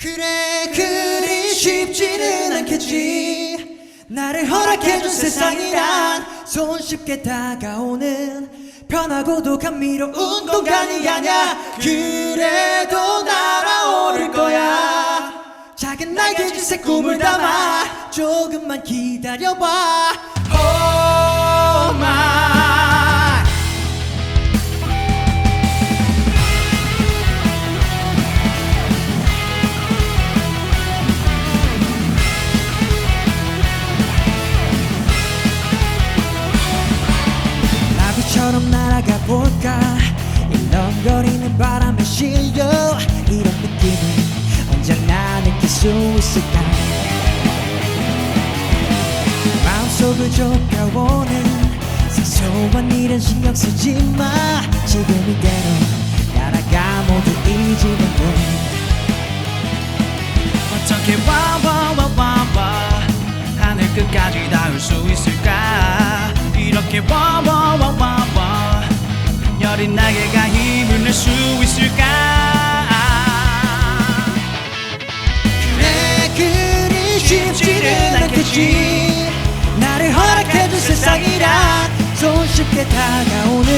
그래 그리 쉽지는 않겠지. 나를 허락해준 세상이란 손쉽게 다가오는 편하고도 감미로운 공간이 아냐 그래도 날아오를 거야. 작은 날개짓에 꿈을 담아 조금만 기다려봐 나비처럼 날아가 볼까? 일렁거리는 바람에 실려 이런 느낌을 언제나 느낄 수 있을까? 마음속을 좁혀오는 사소한 일은 신경 쓰지 마. 지금 이대로 날아가 모두 잊으면 돼 어떻게 와와와와와. 하늘 끝까지 닿을 수 있을까? 이렇게 와와와와와 여린 날개가 힘을 낼 수 있을까? 그래 그리 쉽지는 않겠지. 나를 허락해준 세상이란 손쉽게 다가오는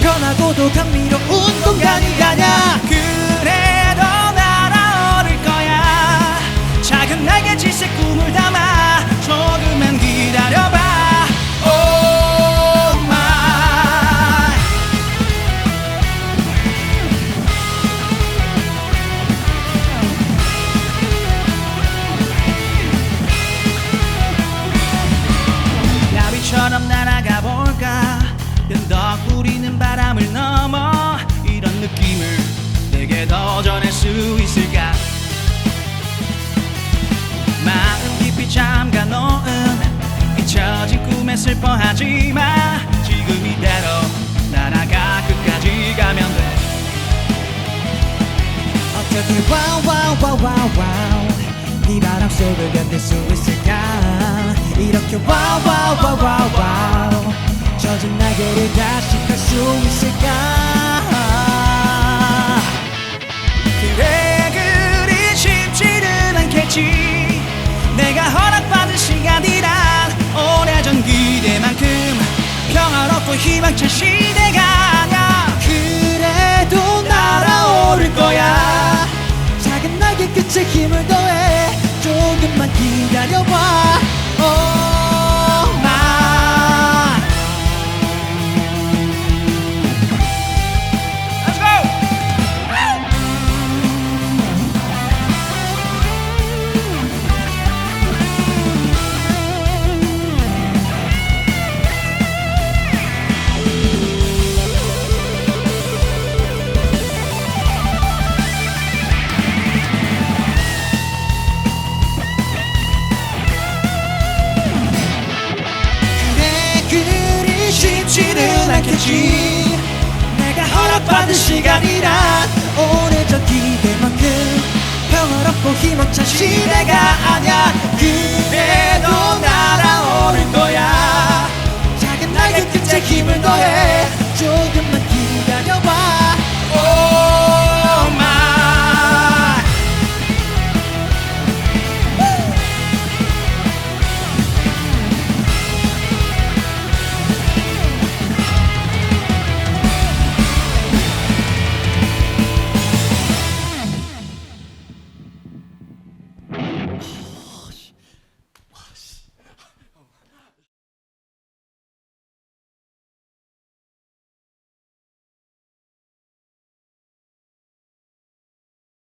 편하고도 감미 연덕 부리는 바람을 넘어 이런 느낌을 내게 더 전할 수 있을까? 마음 깊이 잠가 놓은 잊혀진 꿈에 슬퍼하지 마. 지금 이대로 날아가 끝까지 가면 돼. 어떻게 와와와와와우. 네 바람 속을 견딜 수 있을까? 이렇게 와와와와와우 평화롭고 희망찬 시대가 아냐 그래도 날아오를 거야. 작은 날개 끝에 힘을 더 않겠지? 내가 허락받은 시간이란 오래전 기대만큼 평화롭고 희망찬 시대가 아냐